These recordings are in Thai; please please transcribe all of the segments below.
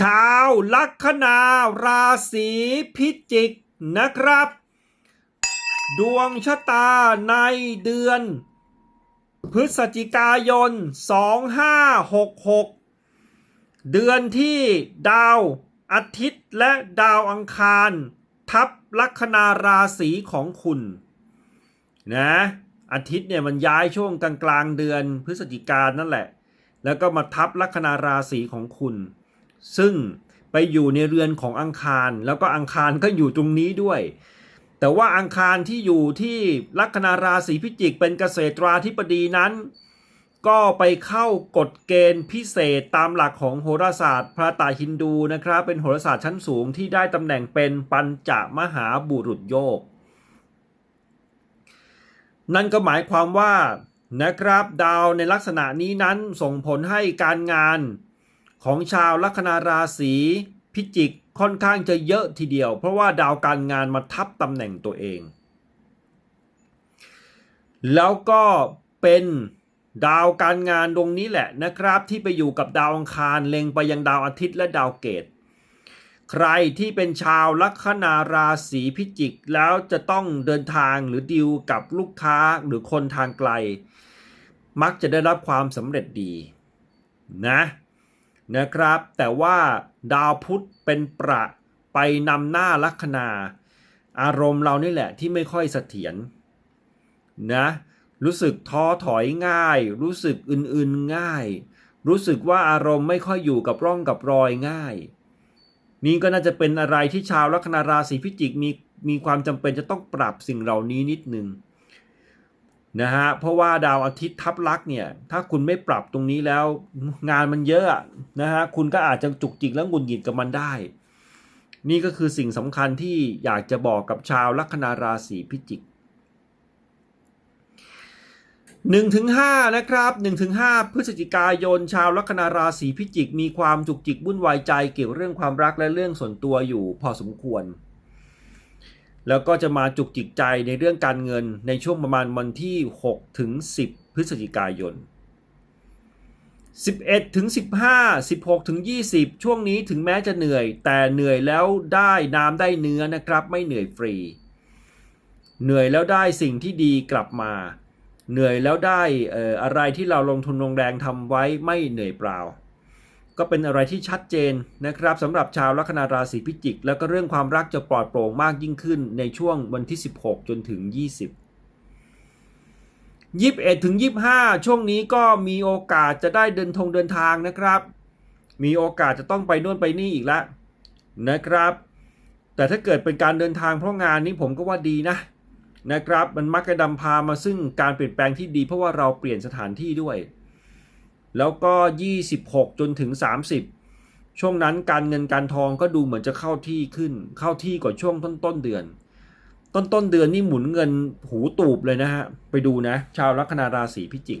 ชาวลัคนาราศีพิจิกนะครับ ดวงชะตาในเดือน พฤศจิกายน 2566 เดือนที่ดาวอาทิตย์และดาวอังคาร ทับลัคนาราศีของคุณนะอาทิตย์เนี่ยมันย้ายช่วงกลางกลางเดือนพฤศจิกายนนั่นแหละ แล้วก็มาทับลัคนาราศีของคุณ ซึ่งไปอยู่ในเรือนของอังคาร แล้วก็อังคารก็อยู่ตรงนี้ด้วย แต่ว่าอังคารที่อยู่ที่ลัคนาราศีพิจิกเป็นเกษตราธิบดีนั้น ก็ไปเข้ากฎเกณฑ์พิเศษตามหลักของโหราศาสตร์พระตาฮินดูนะครับ เป็นโหราศาสตร์ชั้นสูงที่ได้ตำแหน่งเป็นปัญจมหาบุรุษโยก นั่นก็หมายความว่านะครับดาวในลักษณะนี้นั้นส่งผลให้การงาน ของชาวลัคนาราศีพิจิกค่อนข้างจะเยอะทีเดียว เพราะว่าดาวการงานมาทับตำแหน่งตัวเอง แล้วก็เป็นดาวการงานดวงนี้แหละนะครับ ที่ไปอยู่กับดาวอังคารเล็งไปยังดาวอาทิตย์และดาวเกต ใครที่เป็นชาวลัคนาราศีพิจิกแล้วจะต้องเดินทางหรือดิวกับลูกค้าหรือคนทางไกล มักจะได้รับความสำเร็จดีนะ นะครับ แต่ว่าดาวพุธเป็นประไปนำหน้าลัคนา อารมณ์เรานี่แหละที่ไม่ค่อยเสถียรนะรู้สึกท้อถอยง่าย รู้สึกอื่นๆง่าย รู้สึกว่าอารมณ์ไม่ค่อยอยู่กับร่องกับรอยง่าย นี่ก็น่าจะเป็นอะไรที่ชาวลัคนาราศีพิจิกมีมีความจำเป็นจะต้องปรับสิ่งเหล่านี้นิดนึง นะฮะเพราะว่าดาวอาทิตย์ทับลักเนี่ย ถ้าคุณไม่ปรับตรงนี้แล้วงานมันเยอะนะฮะคุณก็อาจจะจุกจิกแล้วหงุดหงิดกับมันได้ นี่ก็คือสิ่งสำคัญที่อยากจะบอกกับชาวลัคนาราศีพิจิก1ถึง5นะครับ1ถึง5พฤศจิกายน ชาวลัคนาราศีพิจิก มีความจุกจิกวุ่นวายใจเกี่ยวเรื่องความรักและเรื่องส่วนตัวอยู่พอสมควร แล้วก็จะมาจุกจิกใจในเรื่องการเงินในช่วงประมาณวันที่ 6 ถึง 10 พฤศจิกายน 11 ถึง 15 16 ถึง 20 ช่วงนี้ถึงแม้จะเหนื่อย แต่เหนื่อยแล้วได้น้ำได้เนื้อนะครับ ไม่เหนื่อยฟรี เหนื่อยแล้วได้สิ่งที่ดีกลับมา เหนื่อยแล้วได้อะไรที่เราลงทุนลงแรงทำไว้ไม่เหนื่อยเปล่า ก็เป็นอะไรที่ชัดเจนนะครับสำหรับชาวลัคนาราศีพิจิก แล้วก็เรื่องความรักจะปลอดโปร่งมากยิ่งขึ้นในช่วงวันที่ 16 จนถึง 20 21ถึง25 ช่วงนี้ก็มีโอกาสจะได้เดินทงเดินทางนะครับ มีโอกาสจะต้องไปนู่นไปนี่อีกแล้วนะครับ แต่ถ้าเกิดเป็นการเดินทางเพราะงานนี้ผมก็ว่าดีนะนะครับ มันมักจะนำพามาซึ่งการเปลี่ยนแปลงที่ดีเพราะว่าเราเปลี่ยนสถานที่ด้วย แล้วก็ 26 จนถึง 30 ช่วงนั้นการเงินการทองก็ดูเหมือนจะเข้าที่ขึ้น เข้าที่กว่าช่วงต้นต้นเดือน ต้นต้นเดือนนี่หมุนเงินหูตูบเลยนะฮะ ไปดูนะ ชาวลัคนาราศีพิจิก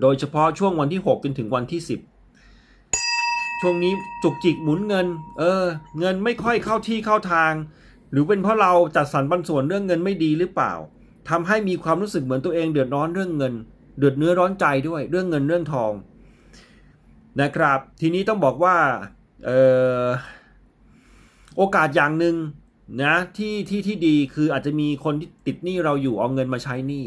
โดยเฉพาะช่วงวันที่ 6 จนถึงวันที่ 10 ช่วงนี้จุกจิกหมุนเงิน เออ เงินไม่ค่อยเข้าที่เข้าทาง หรือเป็นเพราะเราจัดสรรปันส่วนเรื่องเงินไม่ดีหรือเปล่าทำให้มีความรู้สึกเหมือนตัวเองเดือดร้อนเรื่องเงิน เดือดเนื้อร้อนใจด้วยเรื่องเงินเรื่องทองนะครับ ทีนี้ต้องบอกว่าออโอกาสอย่างหนึ่งนะที่ที่ที่ดีคืออาจจะมีคนที่ติดหนี้เราอยู่เอาเงินมาใช้หนี้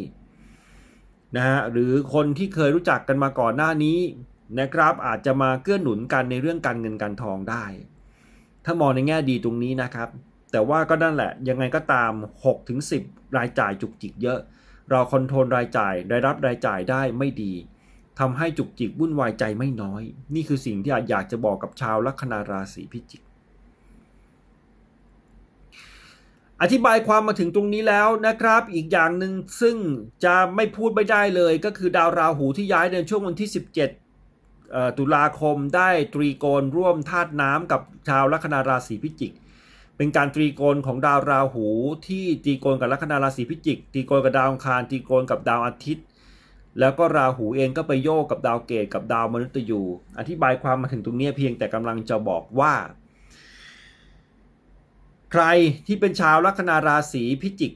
นะฮะหรือคนที่เคยรู้จักกันมาก่อนหน้านี้นะครับ อาจจะมาเกื้อหนุนกันในเรื่องการเงินการทองได้ ถ้ามองในแง่ดีตรงนี้นะครับ แต่ว่าก็นั่นแหละยังไงก็ตาม6ถึง10 รายจ่ายจุกจิกเยอะ เราคอนโทรลรายจ่ายรายรับรายจ่ายได้ไม่ดีทำให้จุกจิกวุ่นวายใจไม่น้อย นี่คือสิ่งที่อาจอยากจะบอกกับชาวลัคนาราศีพิจิก อธิบายความมาถึงตรงนี้แล้วนะครับ อีกอย่างหนึ่งซึ่งจะไม่พูดไม่ได้เลยก็คือดาวราหูที่ย้ายในช่วงวันที่ 17 ตุลาคมได้ตรีโกณร่วมธาตุน้ำกับชาวลัคนาราศีพิจิก เป็นการตรีโกณของดาวราหูที่ตรีโกณกับลัคนาราศีพิจิกตรีโกณกับดาวอังคารตรีโกณกับดาวอาทิตย์ แล้วก็ราหูเองก็ไปโยกกับดาวเกตกับดาวมนุษย์ยูอธิบายความมาถึงตรงนี้เพียงแต่กำลังจะบอกว่า ใครที่เป็นชาวลัคนาราศีพิจิก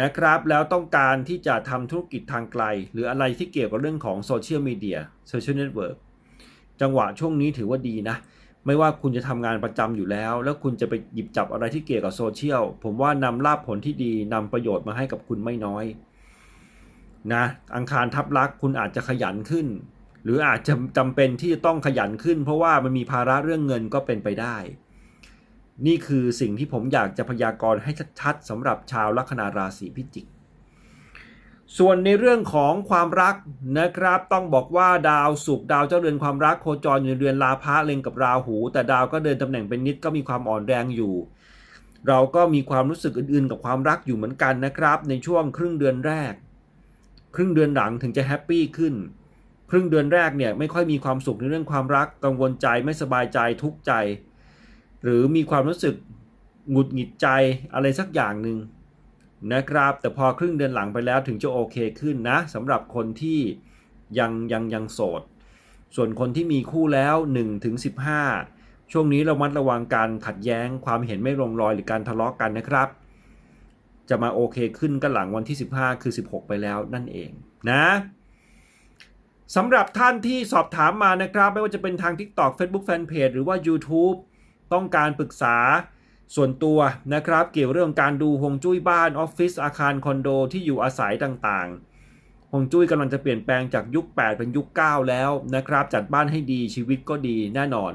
นะครับแล้วต้องการที่จะทำธุรกิจทางไกล หรืออะไรที่เกี่ยวกับเรื่องของโซเชียลมีเดียโซเชียลเน็ตเวิร์กจังหวะช่วงนี้ถือว่าดีนะ ไม่ว่าคุณจะทำงานประจำอยู่แล้ว แล้วคุณจะไปหยิบจับอะไรที่เกี่ยวกับโซเชียล ผมว่านำลาภผลที่ดีนำประโยชน์มาให้กับคุณไม่น้อยนะอังคารทับลักคุณอาจจะขยันขึ้น หรืออาจจะจำเป็นที่จะต้องขยันขึ้น เพราะว่ามันมีภาระเรื่องเงินก็เป็นไปได้ นี่คือสิ่งที่ผมอยากจะพยากรณ์ให้ชัดๆสำหรับชาวลัคนาราศีพิจิก ส่วนในเรื่องของความรักนะครับ ต้องบอกว่าดาวศุกดาวเจ้าเรือนความรักโคจรอยู่ในเรือนลาภะเล็งกับราหู แต่ดาวก็เดินตำแหน่งเป็นนิดก็มีความอ่อนแรงอยู่ เราก็มีความรู้สึกอื่นๆ กับความรักอยู่เหมือนกันนะครับ ในช่วงครึ่งเดือนแรก ครึ่งเดือนหลังถึงจะแฮปปี้ขึ้น ครึ่งเดือนแรกเนี่ยไม่ค่อยมีความสุขในเรื่องความรักกังวลใจไม่สบายใจทุกข์ใจ หรือมีความรู้สึกหงุดหงิดใจอะไรสักอย่างหนึ่ง นะครับ แต่พอครึ่งเดือนหลังไปแล้วถึงจะโอเคขึ้นนะสำหรับคนที่ยังยังยังโสด ส่วนคนที่มีคู่แล้ว1ถึง15 ช่วงนี้เรามัดระวังการขัดแย้งความเห็นไม่ลงรอยหรือการทะเลาะกันนะครับ จะมาโอเคขึ้นก็หลังวันที่ 15 คือ 16 ไปแล้วนั่นเองนะสำหรับท่านที่สอบถามมานะครับ ไม่ว่าจะเป็นทาง TikTok Facebook Fanpage หรือว่า YouTube ต้องการปรึกษา ส่วนตัวนะครับเกี่ยวเรื่องการดูฮวงจุ้ยบ้านออฟฟิศอาคารคอนโดที่อยู่อาศัยต่างๆฮวงจุ้ยกำลังจะเปลี่ยนแปลงจากยุค 8 เป็นยุค 9 แล้วนะครับ จัดบ้านให้ดีชีวิตก็ดีแน่นอน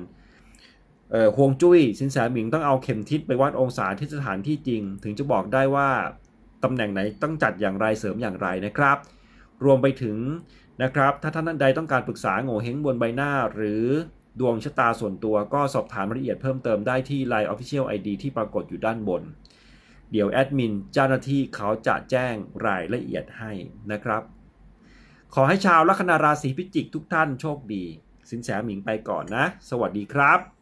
เอ่อฮวงจุ้ยสินแสหมิงต้องเอาเข็มทิศไปวัดองศาที่สถานที่จริง ถึงจะบอกได้ว่าตำแหน่งไหนต้องจัดอย่างไรเสริมอย่างไรนะครับ รวมไปถึงนะครับถ้าท่านใดต้องการปรึกษาโง่เฮงบนใบหน้าหรือ ดวงชะตาส่วนตัวก็สอบถามรายละเอียดเพิ่มเติมได้ที่ Line Official ID ที่ปรากฏอยู่ด้านบน เดี๋ยวแอดมินเจ้าหน้าที่เขาจะแจ้งรายละเอียดให้นะครับ ขอให้ชาวลัคนาราศีพิจิกทุกท่านโชคดี สินแสหมิงไปก่อนนะ สวัสดีครับ